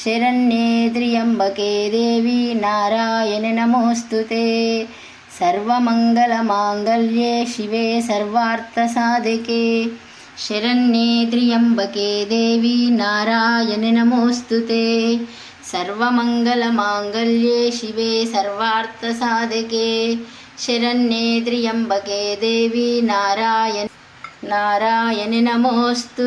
శరణ్యే త్ర్యంబకే దేవి నారాయణ నమోస్తు సర్వమంగళమాంగళ్యే శివే సర్వార్థసాధకే. శరణ్యే త్ర్యంబకే దేవి నారాయణ నమోస్తు సర్వమంగళమాంగళ్యే శివే సర్వార్థసాధకే. శరణ్యే త్ర్యంబకే దేవి నారాయణ నారాయణ నమోస్తు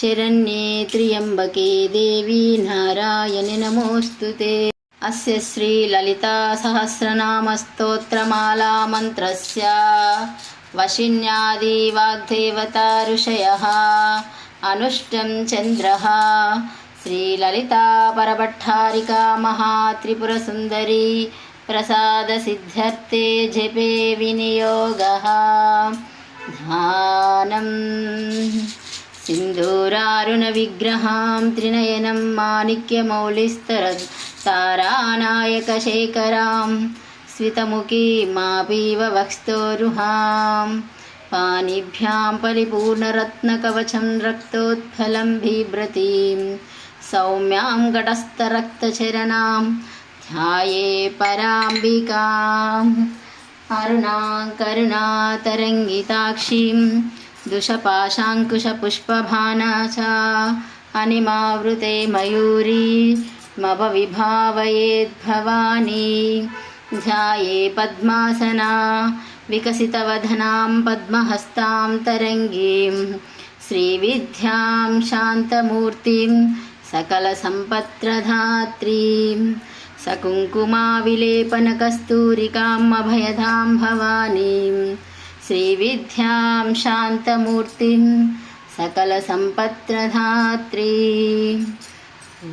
शरण्ये त्र्यम्बके देवी नारायण नमोऽस्तु ते अस्य श्रीललितासहस्रनामस्तोत्रमाला मन्त्रस्य वशिन्यादिवाग्देवता ऋषयः अनुष्टं चन्द्रः श्रीललिता परभट्टारिका महात्रिपुरसुन्दरी प्रसादसिद्ध्यर्थे जपे विनियोगः ध्यानम् సింధూరారుణ విగ్రహాం త్రినయనం మాణిక్యమౌలిస్తర తారానాయక శేఖరాం స్వితముఖీమాపీవ వక్స్తోరుహాం పాణిభ్యాం పరిపూర్ణరత్నకవచం రక్తోత్ఫలం బిభ్రతీం సౌమ్యాం ఘటస్థరక్తచరణాం ధ్యాయే పరాంబికాం అరుణాం కరుణాతరంగితాక్షీం च अनिमावृते मयूरी मभविभावयेद्भवानी ध्याये पद्मासना विकसितवदनां पद्महस्तां तरङ्गीं श्रीविद्यां शान्तमूर्तिं सकलसम्पत्प्रधात्रीं सकुङ्कुमाविलेपनकस्तूरिकाम् अभयदां भवानीं श्रीविद्यां शान्तमूर्तिं सकलसम्पत्प्रधात्री ॐ